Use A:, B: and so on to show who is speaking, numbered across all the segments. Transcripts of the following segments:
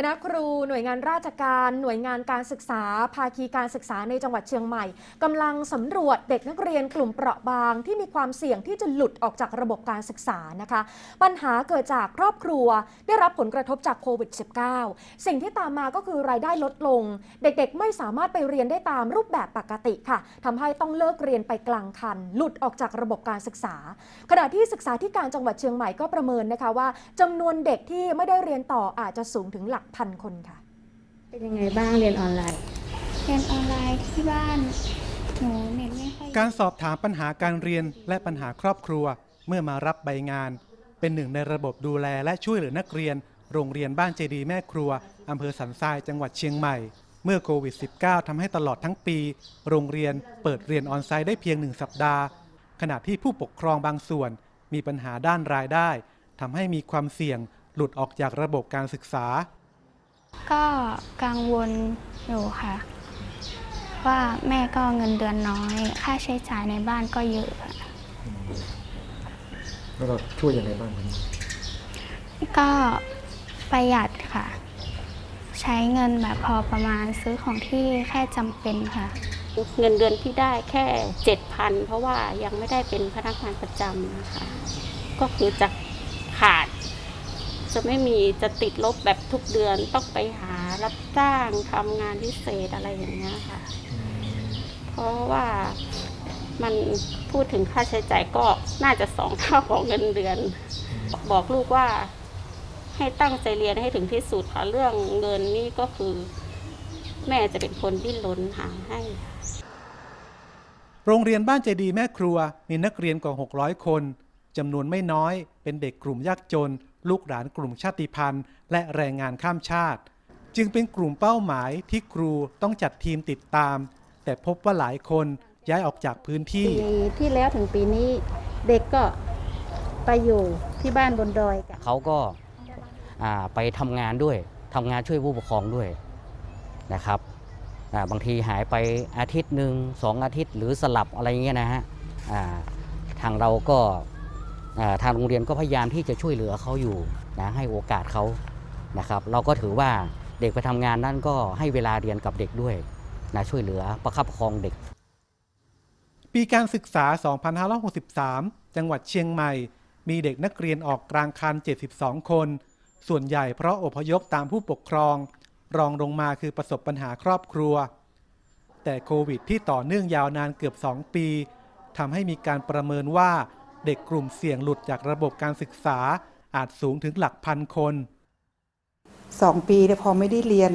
A: คณะครูหน่วยงานราชการหน่วยงานการศึกษา ภาคีการศึกษาในจังหวัดเชียงใหม่กำลังสำรวจเด็กนักเรียนกลุ่มเปราะบาง ที่มีความเสี่ยงที่จะหลุดออกจากระบบการศึกษานะคะ ปัญหาเกิดจากครอบครัว ได้รับผลกระทบจากโควิด -19 สิ่งที่ตามมาก็คือรายได้ลดลง เด็กๆ ไม่สามารถไปเรียนได้ตามรูปแบบปกติค่ะทำให้ต้องเลิกเรียนไปกลางคัน หลุดออกจากระบบการศึกษา ขณะที่ศึกษาธิการจังหวัดเชียงใหม่ก็ประเมินนะคะว่าจำนวนเด็กที่ไม่ได้เรียนต่ออาจจะสูงถึงหลักพันคนค่ะ
B: เป็นยังไงบ้างเรียนออนไลน์
C: เรียนออนไลน์ที่บ้านหนูเน็ตไม่ค่อย
D: การสอบถามปัญหาการเรียนและปัญหาครอบครัว เมื่อมารับใบงาน เป็นหนึ่งในระบบดูแลและช่วยเหลือนักเรียน โรงเรียนบ้านเจดีย์แม่ครัวอำเภอสันทรายจังหวัดเชียงใหม่ เมื่อโควิด -19 ทำให้ตลอดทั้งปี โรงเรียนเปิดเรียนออนไซต์ได้เพียงหนึ่งสัปดาห์ ขณะที่ผู้ปกครองบางส่วน มีปัญหาด้านรายได้ทำให้มีความเสี่ยงหลุดออกจากระบบการศึกษา
C: ก็กังวลอยู่ค่ะ ว่าแม่ก็เงินเดือนน้อย ค่าใช้จ่ายในบ้านก็เยอะค่ะ
E: แล้วเราช่วยยังไงบ้างครับ
C: ก็ประหยัดค่ะ ใช้เงินแบบพอประมาณซื้อของที่แค่จำเป็นค่ะ
F: เงินเดือนที่ได้แค่เจ็ดพันเพราะว่ายังไม่ได้เป็นพนักงานประจำนะคะก็คือจะขาด จะไม่มีจะติดลบแบบทุกเดือนต้องไปหารับจ้างทำงานพิเศษอะไรอย่างเงี้ยค่ะ เพราะว่ามันพูดถึงค่าใช้จ่ายก็น่าจะสองเท่าของเงินเดือน บอกลูกว่าให้ตั้งใจเรียนให้ถึงที่สุดค่ะเรื่องเงินนี่ก็คือ แม่จะเป็นคนดิ้นรนหาให้
D: โรงเรียนบ้านเจดีย์แม่ครัวมีนักเรียนกว่า 600 คนจำนวนไม่น้อย เป็นเด็กกลุ่มยากจน ลูกหลานกลุ่มชาติพันธุ์ และแรงงานข้ามชาติ จึงเป็นกลุ่มเป้าหมายที่ครูต้องจัดทีมติดตาม แต่พบว่าหลายคนย้ายออกจากพื้นที่
B: ปีที่แล้วถึงปีนี้เด็กก็ไปอยู่ที่บ้านบนดอยกัน
G: เขาก็อ่าไปทำงานด้วยทำงานช่วยผู้ปกครองด้วยนะครับอ่าบางทีหายไปอาทิตย์หนึ่งสองอาทิตย์หรือสลับอะไรเงี้ยนะฮะอ่าทางเราก็อ่า ทางโรงเรียนก็พยายามที่จะช่วยเหลือเขาอยู่นะให้โอกาสเขานะครับ เราก็ถือว่าเด็กไปทำงานนั่นก็ให้เวลาเรียนกับเด็กด้วยนะช่วยเหลือประคับประคองเด็ก
D: ปีการศึกษา 2563 จังหวัดเชียงใหม่ มีเด็กนักเรียนออกกลางคัน 72 คน ส่วนใหญ่เพราะอพยพตามผู้ปกครอง รองลงมาคือประสบปัญหาครอบครัว แต่โควิดที่ต่อเนื่องยาวนานเกือบ 2 ปีทำให้มีการประเมินว่า เด็กกลุ่มเสี่ยงหลุดจากระบบการศึกษา อาจสูงถึงหลักพันคน
H: สองปีเนี่ยพอไม่ได้เรียน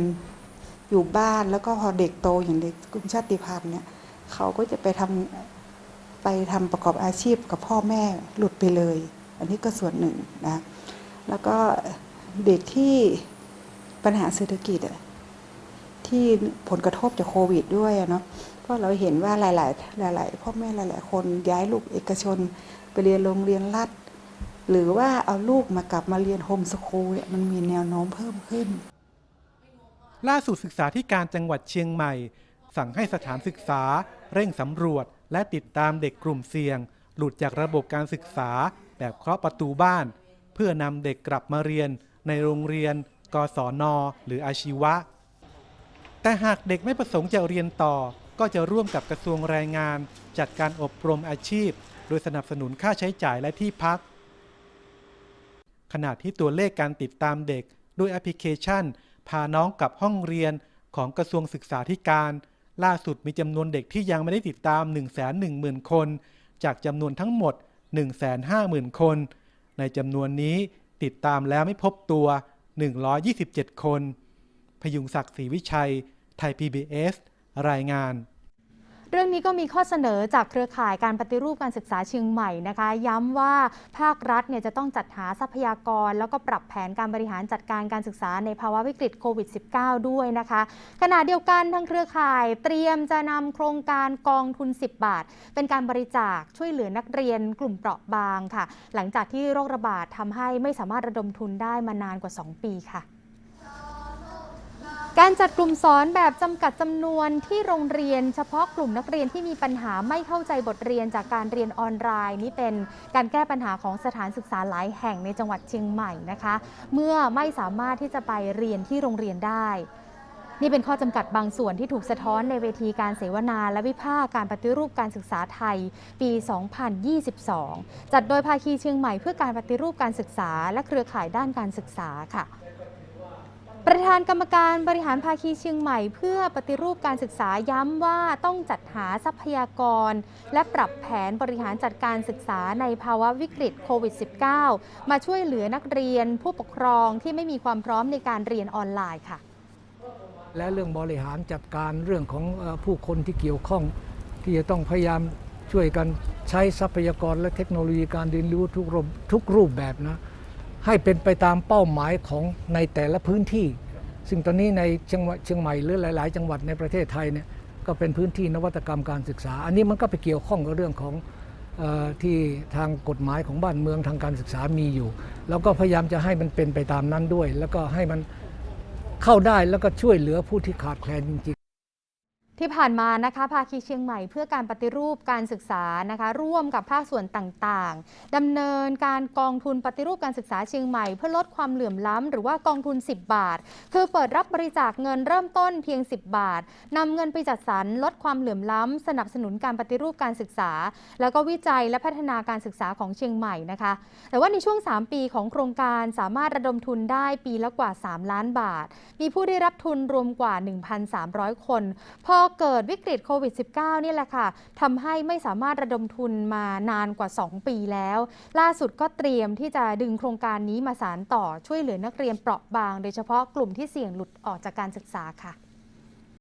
H: อยู่บ้านแล้วก็พอเด็กโตอย่างเด็กกลุ่มชาติพันธุ์เนี่ยเขาก็จะไปทำไปทำประกอบอาชีพกับพ่อแม่หลุดไปเลย อันนี้ก็ส่วนหนึ่งนะแล้วก็เด็กที่ปัญหาเศรษฐกิจอะที่ผลกระทบจากโควิดด้วยเนาะเพราะเราเห็นว่าหลาย ๆ หลาย ๆ พ่อแม่หลาย ๆ คนย้ายลูกเอกชน ไปเรียนโรงเรียนรัฐ หรือว่าเอาลูกมากลับมาเรียนโฮมสคูลเนี่ยมันมีแนวโน้มเพิ่มขึ้น
D: ล่าสุดศึกษาธิการจังหวัดเชียงใหม่ สั่งให้สถานศึกษา เร่งสำรวจ และติดตามเด็กกลุ่มเสี่ยง หลุดจากระบบการศึกษา แบบเคาะประตูบ้าน เพื่อนำเด็กกลับมาเรียน ในโรงเรียน กศน หรืออาชีวะ แต่หากเด็กไม่ประสงค์จะเรียนต่อก็จะร่วมกับกระทรวงแรงงาน จัดการอบรมอาชีพ โดยสนับสนุนค่าใช้จ่ายและที่พัก ขณะที่ตัวเลขการติดตามเด็กด้วยแอปพลิเคชัน พาน้องกลับห้องเรียนของกระทรวงศึกษาธิการ ล่าสุดมีจำนวนเด็กที่ยังไม่ได้ติดตาม 110,000 คน จากจำนวนทั้งหมด 150,000 คน ในจำนวนนี้ติดตามแล้วไม่พบตัว 127 คน พยุงศักดิ์ศรีวิชัย ไทย PBS รายงาน
A: เรื่องนี้ก็มีข้อเสนอจากเครือข่ายการปฏิรูปการศึกษาเชียงใหม่นะคะ ย้ำว่าภาครัฐเนี่ยจะต้องจัดหาทรัพยากร แล้วก็ปรับแผนการบริหารจัดการการศึกษาในภาวะวิกฤตโควิด -19 ด้วยนะคะขณะเดียวกันทางเครือข่ายเตรียมจะนำโครงการกองทุน 10 บาท เป็นการบริจาคช่วยเหลือนักเรียนกลุ่มเปราะบางค่ะ หลังจากที่โรคระบาดทำให้ไม่สามารถระดมทุนได้มานานกว่า 2 ปีค่ะ การจัดกลุ่มสอนแบบจำกัดจำนวนที่โรงเรียน เฉพาะกลุ่มนักเรียนที่มีปัญหาไม่เข้าใจบทเรียนจากการเรียนออนไลน์ นี่เป็นการแก้ปัญหาของสถานศึกษาหลายแห่งในจังหวัดเชียงใหม่นะคะ เมื่อไม่สามารถที่จะไปเรียนที่โรงเรียนได้ นี่เป็นข้อจำกัดบางส่วนที่ถูกสะท้อนในเวทีการเสวนาและวิพากษ์การปฏิรูปการศึกษาไทย ปี 2022 จัดโดยภาคีเชียงใหม่เพื่อการปฏิรูปการศึกษา และเครือข่ายด้านการศึกษาค่ะ ประธานกรรมการบริหารภาคีเชียงใหม่ เพื่อปฏิรูปการศึกษาย้ำว่าต้องจัดหาทรัพยากร และปรับแผนบริหารจัดการศึกษาในภาวะวิกฤตโควิด -19 มาช่วยเหลือนักเรียนผู้ปกครองที่ไม่มีความพร้อมในการเรียนออนไลน์ค่ะ
E: และเรื่องบริหารจัดการเรื่องของผู้คนที่เกี่ยวข้อง ที่จะต้องพยายามช่วยกันใช้ทรัพยากรและเทคโนโลยีการเรียนรู้ทุกรูปแบบนะ ให้เป็นไปตามเป้าหมายของในแต่ละพื้นที่ ซึ่งตอนนี้ในเชียงใหม่เชียงใหม่หรือหลาย ๆ จังหวัดในประเทศไทยเนี่ยก็เป็นพื้นที่นวัตกรรมการศึกษา อันนี้มันก็ไปเกี่ยวข้องกับเรื่องของออที่ทางกฎหมายของบ้านเมืองทางการศึกษามีอยู่ แล้วก็พยายามจะให้มันเป็นไปตามนั้นด้วย แล้วก็ให้มันเข้าได้แล้วก็ช่วยเหลือผู้ที่ขาดแคลนจริง
A: ที่ผ่านมานะคะภาคีเชียงใหม่เพื่อการปฏิรูปการศึกษานะคะร่วมกับภาคส่วนต่างๆดำเนินการกองทุนปฏิรูปการศึกษาเชียงใหม่ เพื่อลดความเหลื่อมล้ำหรือว่ากองทุน 10 บาท คือเปิดรับบริจาคเงินเริ่มต้นเพียง 10 บาทนำเงินไปจัดสรรลดความเหลื่อมล้ำสนับสนุนการปฏิรูปการศึกษา แล้วก็วิจัยและพัฒนาการศึกษาของเชียงใหม่นะคะ แต่ว่าในช่วง 3 ปีของโครงการสามารถระดมทุนได้ปีละกว่า 3 ล้านบาท มีผู้ได้รับทุนรวมกว่า 1,300 คนพอเกิดวิกฤตโควิด -19 นี่แหละค่ะทำให้ไม่สามารถระดมทุนมานานกว่า 2 ปีแล้ว ล่าสุดก็เตรียมที่จะดึงโครงการนี้มาสานต่อช่วยเหลือนักเรียนเปราะบาง โดยเฉพาะกลุ่มที่เสี่ยงหลุดออกจากการศึกษาค่ะ